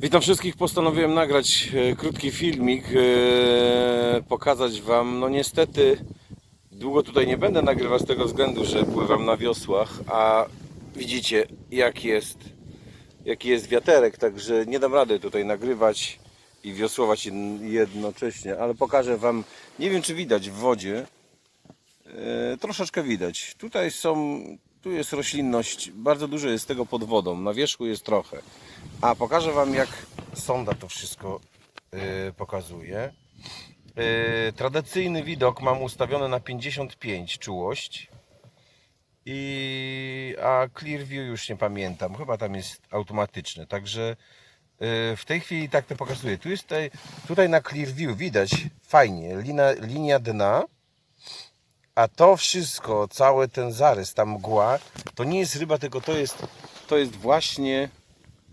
Witam wszystkich. Postanowiłem nagrać e, krótki filmik, e, pokazać Wam. No niestety długo tutaj nie będę nagrywać z tego względu, że pływam na wiosłach, a widzicie jak jest, jaki jest wiaterek, także nie dam rady tutaj nagrywać i wiosłować jedn- jednocześnie, ale pokażę Wam, nie wiem czy widać w wodzie, E, troszeczkę widać. Tutaj są, tu jest roślinność, bardzo dużo jest tego pod wodą, na wierzchu jest trochę. A pokażę Wam jak sonda to wszystko e, pokazuje. E, tradycyjny widok mam ustawiony na 55 czułość. I, a Clearview już nie pamiętam, chyba tam jest automatyczne, także e, w tej chwili tak to pokazuje. Tu jest tutaj, tutaj na Clearview widać fajnie, lina, linia dna, a to wszystko, cały ten zarys, ta mgła, to nie jest ryba, tylko to jest, to jest właśnie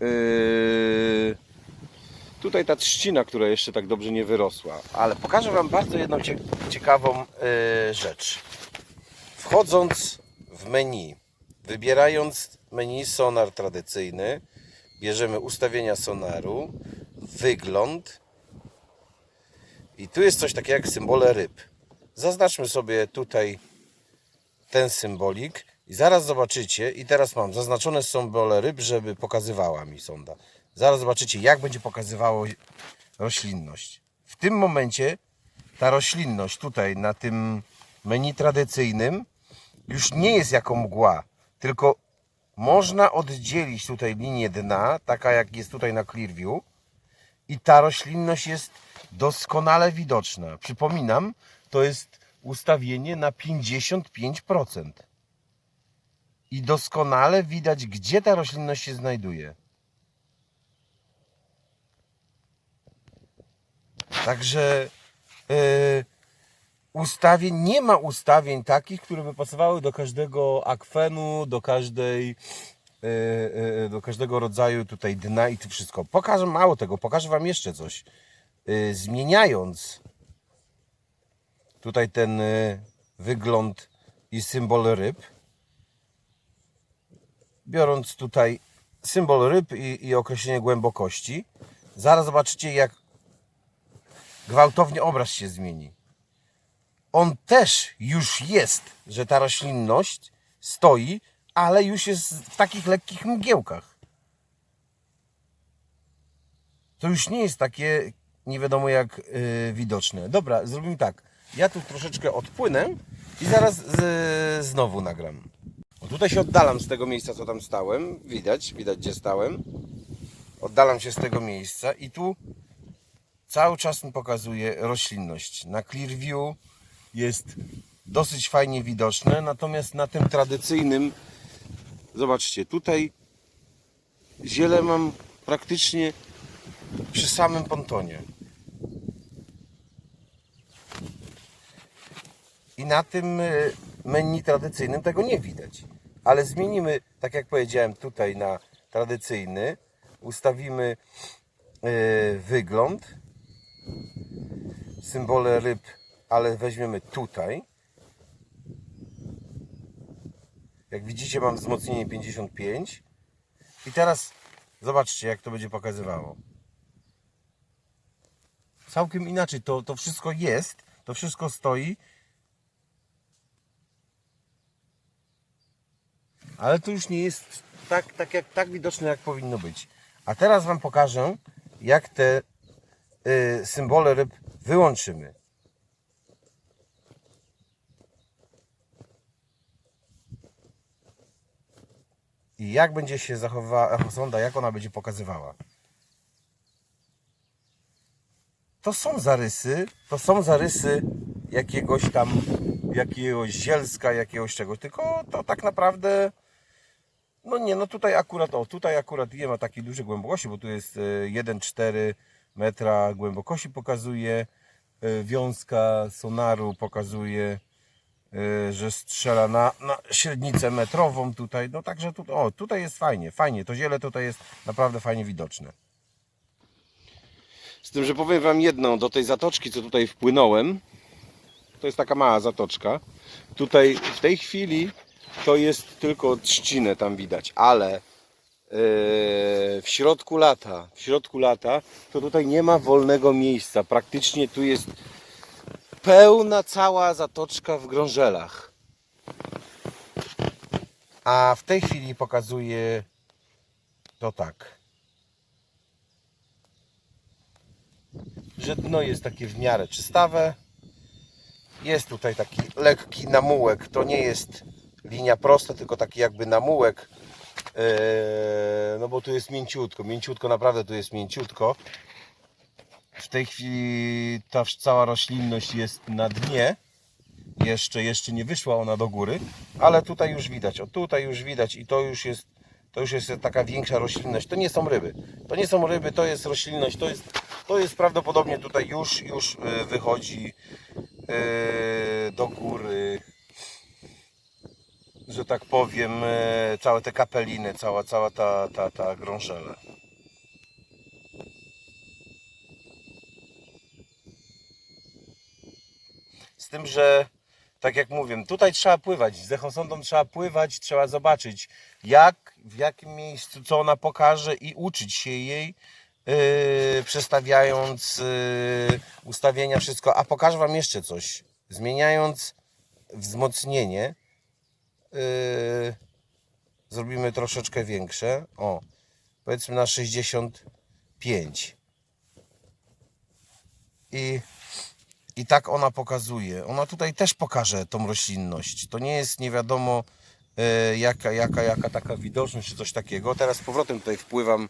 yy, tutaj ta trzcina, która jeszcze tak dobrze nie wyrosła. Ale pokażę Wam bardzo jedną cie, ciekawą yy, rzecz. Wchodząc w menu, wybierając menu sonar tradycyjny, bierzemy ustawienia sonaru, wygląd i tu jest coś takiego jak symbole ryb. Zaznaczmy sobie tutaj ten symbolik i zaraz zobaczycie, i teraz mam zaznaczone symbole ryb, żeby pokazywała mi sonda. Zaraz zobaczycie, jak będzie pokazywało roślinność. W tym momencie ta roślinność tutaj na tym menu tradycyjnym już nie jest jako mgła, tylko można oddzielić tutaj linię dna, taka jak jest tutaj na Clearview i ta roślinność jest doskonale widoczna. Przypominam, to jest ustawienie na 55%. I doskonale widać, gdzie ta roślinność się znajduje. Także yy, ustawień, nie ma ustawień takich, które by pasowały do każdego akwenu, do każdej yy, yy, do każdego rodzaju tutaj dna i to wszystko. Pokażę mało tego, pokażę Wam jeszcze coś. Zmieniając tutaj ten y, wygląd i symbol ryb. Biorąc tutaj symbol ryb i, i określenie głębokości, zaraz zobaczycie, jak gwałtownie obraz się zmieni. On też już jest, że ta roślinność stoi, ale już jest w takich lekkich mgiełkach. To już nie jest takie nie wiadomo jak yy, widoczne. Dobra, zrobimy tak. Ja tu troszeczkę odpłynę i zaraz z, znowu nagram. O, tutaj się oddalam z tego miejsca, co tam stałem. Widać, widać gdzie stałem. Oddalam się z tego miejsca i tu cały czas mi pokazuje roślinność. Na Clearview jest dosyć fajnie widoczne, natomiast na tym tradycyjnym, zobaczcie, tutaj ziele mam praktycznie przy samym pontonie. I na tym y, menu tradycyjnym tego nie widać. Ale zmienimy, tak jak powiedziałem, tutaj na tradycyjny. Ustawimy y, wygląd. Symbole ryb, ale weźmiemy tutaj. Jak widzicie, mam wzmocnienie 55. I teraz zobaczcie, jak to będzie pokazywało. Całkiem inaczej to, to wszystko jest, to wszystko stoi. Ale to już nie jest tak, tak, jak, tak widoczne, jak powinno być. A teraz Wam pokażę, jak te y, symbole ryb wyłączymy. I jak będzie się zachowywała echosonda, jak ona będzie pokazywała. To są zarysy, to są zarysy jakiegoś tam, jakiegoś zielska, jakiegoś czegoś, tylko to tak naprawdę no nie, no tutaj akurat, o, tutaj akurat nie ma takiej dużej głębokości, bo tu jest e, 1,4 metra głębokości pokazuje, e, wiązka sonaru pokazuje, e, że strzela na, na średnicę metrową tutaj, no także tu, o, tutaj jest fajnie, fajnie, to ziele tutaj jest naprawdę fajnie widoczne. Z tym, że powiem Wam jedno, do tej zatoczki, co tutaj wpłynąłem, to jest taka mała zatoczka, tutaj w tej chwili to jest tylko trzcinę tam widać, ale w środku lata, w środku lata, to tutaj nie ma wolnego miejsca. Praktycznie tu jest pełna cała zatoczka w grążelach. A w tej chwili pokazuję to tak. Że dno jest takie w miarę czystawe. Jest tutaj taki lekki namułek. To nie jest linia prosta, tylko taki jakby namułek. Eee, no bo tu jest mięciutko. Mięciutko, naprawdę tu jest mięciutko. W tej chwili ta cała roślinność jest na dnie. Jeszcze, jeszcze nie wyszła ona do góry, ale tutaj już widać. O tutaj już widać i to już jest to już jest taka większa roślinność. To nie są ryby. To nie są ryby, to jest roślinność. To jest, to jest prawdopodobnie tutaj już, już e, wychodzi e, do góry, że tak powiem, e, całe te kapeliny, cała, cała ta, ta, ta grążele. Z tym, że tak jak mówię, tutaj trzeba pływać, z echosondą trzeba pływać, trzeba zobaczyć jak, w jakim miejscu, co ona pokaże i uczyć się jej, yy, przestawiając yy, ustawienia, wszystko. A pokażę Wam jeszcze coś. Zmieniając wzmocnienie, yy, zrobimy troszeczkę większe. O, powiedzmy na 65. I i tak ona pokazuje. Ona tutaj też pokaże tą roślinność. To nie jest nie wiadomo e, jaka, jaka, jaka taka widoczność czy coś takiego. Teraz z powrotem tutaj wpływam e,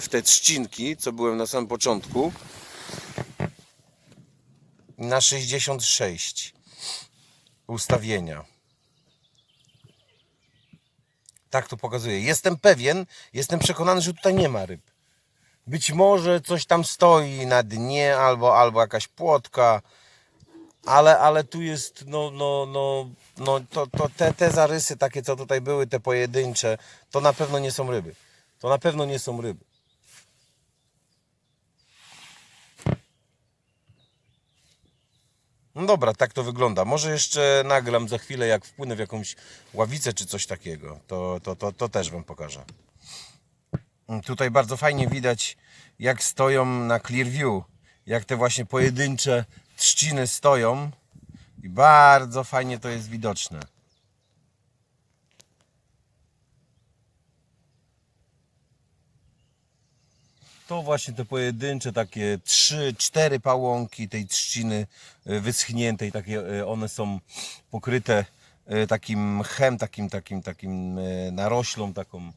w te trzcinki, co byłem na samym początku. Na 66 ustawienia. Tak to pokazuje. Jestem pewien, jestem przekonany, że tutaj nie ma ryb. Być może coś tam stoi na dnie, albo, albo jakaś płotka, ale, ale tu jest, no, no, no, no to, to te, te zarysy takie, co tutaj były, te pojedyncze, to na pewno nie są ryby. To na pewno nie są ryby. No dobra, tak to wygląda. Może jeszcze nagram za chwilę, jak wpłynę w jakąś ławicę czy coś takiego. To, to, to, to też Wam pokażę. Tutaj bardzo fajnie widać, jak stoją na Clearview, jak te właśnie pojedyncze trzciny stoją i bardzo fajnie to jest widoczne. To właśnie te pojedyncze takie trzy, cztery pałąki tej trzciny y, wyschniętej, takie y, one są pokryte y, takim mchem, takim, takim, takim naroślą taką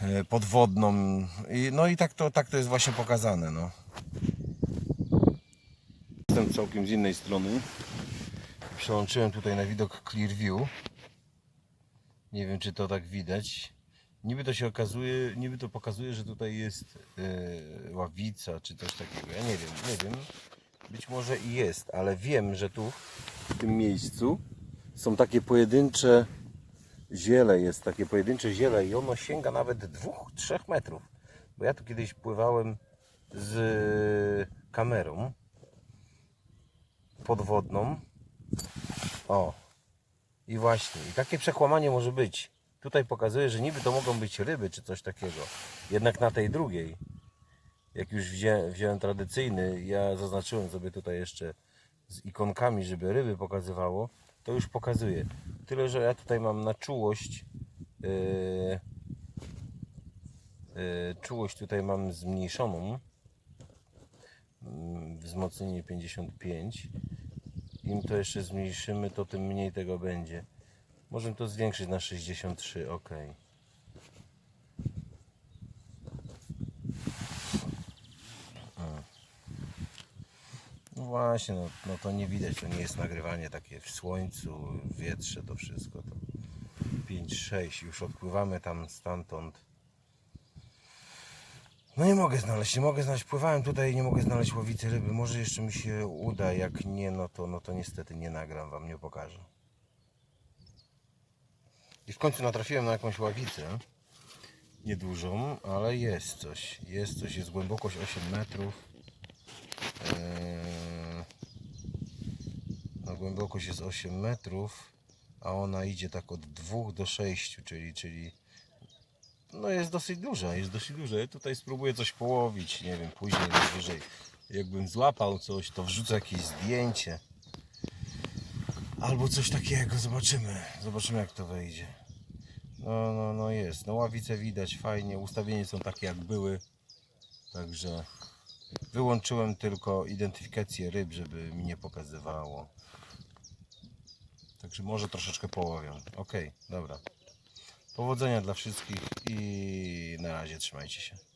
e, podwodną. No i tak to, tak to jest właśnie pokazane. No. Jestem całkiem z innej strony. Przełączyłem tutaj na widok Clearview. Nie wiem czy to tak widać. Niby to się okazuje, niby to pokazuje, że tutaj jest e, ławica czy coś takiego. Ja nie wiem, nie wiem. Być może i jest, ale wiem, że tu w tym miejscu są takie pojedyncze ziele jest takie pojedyncze ziele i ono sięga nawet 2-3 metrów. Bo ja tu kiedyś pływałem z kamerą podwodną. O. I właśnie, i takie przekłamanie może być. Tutaj pokazuje, że niby to mogą być ryby czy coś takiego. Jednak na tej drugiej, jak już wziąłem, wziąłem tradycyjny, ja zaznaczyłem sobie tutaj jeszcze z ikonkami, żeby ryby pokazywało, to już pokazuje. Tyle, że ja tutaj mam na czułość yy, yy, czułość tutaj mam zmniejszoną Yy, wzmocnienie 55 im to jeszcze zmniejszymy to tym mniej tego będzie możemy to zwiększyć na 63 ok No właśnie, no, no to nie widać, to nie jest nagrywanie takie w słońcu, w wietrze, to wszystko. To 5-6, już odpływamy tam stamtąd. No nie mogę znaleźć, nie mogę znaleźć, pływałem tutaj nie mogę znaleźć łowicy ryby. Może jeszcze mi się uda, jak nie, no to, no to niestety nie nagram Wam, nie pokażę. I w końcu natrafiłem na jakąś ławicę. Niedużą, ale jest coś. Jest coś, jest głębokość 8 metrów. Eee, no głębokość jest 8 metrów, a ona idzie tak od 2 do 6, czyli, czyli no jest dosyć duża, jest dosyć duża. Ja tutaj spróbuję coś połowić, nie wiem, później najwyżej. Jakbym złapał coś, to wrzucę jakieś zdjęcie. Albo coś takiego, zobaczymy. Zobaczymy jak to wejdzie. No, no, no jest. No ławice widać fajnie, ustawienia są takie jak były. Także wyłączyłem tylko identyfikację ryb, żeby mi nie pokazywało. Także może troszeczkę połowią. Ok, dobra. Powodzenia dla wszystkich i na razie trzymajcie się.